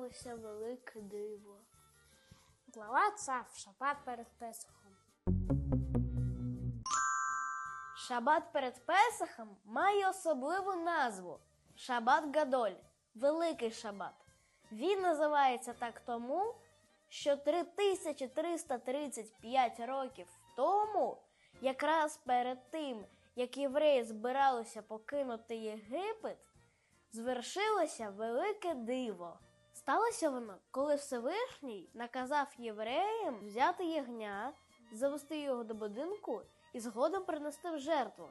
сталося велике диво. Глава Цав Шабат перед Песохом. Шабат перед Песахом має особливу назву Шабат Гадоль, Великий Шабат. Він називається так тому, що 3335 років тому, якраз перед тим, як євреї збиралися покинути Єгипет, звершилося велике диво. Сталося воно, коли Всевишній наказав євреям взяти ягня, завести його до будинку і згодом принести в жертву.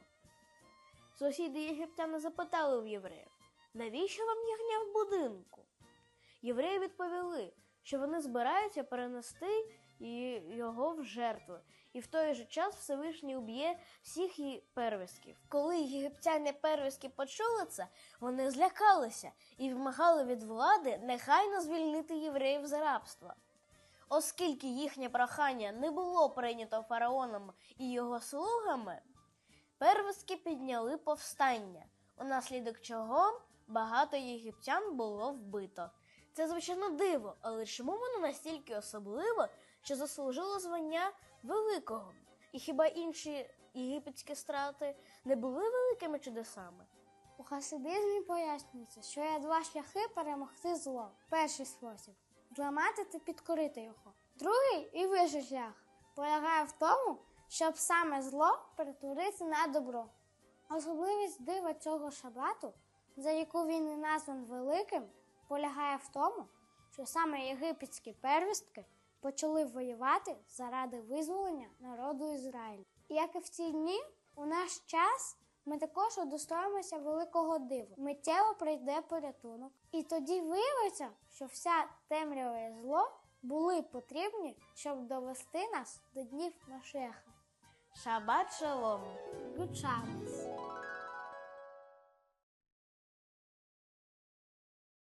Сусіди єгиптяни запитали в євреїв, навіщо вам ягня в будинку? Євреї відповіли, що вони збираються перенести його в жертву, і в той же час Всевишній уб'є всіх її первістків. Коли єгиптяни первістки почули це, вони злякалися і вимагали від влади нехайно звільнити євреїв з рабства. Оскільки їхнє прохання не було прийнято фараоном і його слугами, первістки підняли повстання, унаслідок чого багато єгиптян було вбито. Це звичайно диво, але чому воно настільки особливо, що заслужило звання великого? І хіба інші єгипетські страти не були великими чудесами? У хасидизмі пояснюється, що є два шляхи перемогти зло. Перший спосіб зламати та підкорити його. Другий і вищий шлях полягає в тому, щоб саме зло перетворити на добро. Особливість дива цього шабату, за яку він і назван великим, полягає в тому, що саме єгипетські первістки почали воювати заради визволення народу Ізраїлю. І як і в ці дні, у наш час ми також удостоїмося великого диву. Миттєво прийде порятунок, і тоді виявиться, що вся темрява і зло були потрібні, щоб довести нас до днів Машеха. Шабат шалом! Гучамес.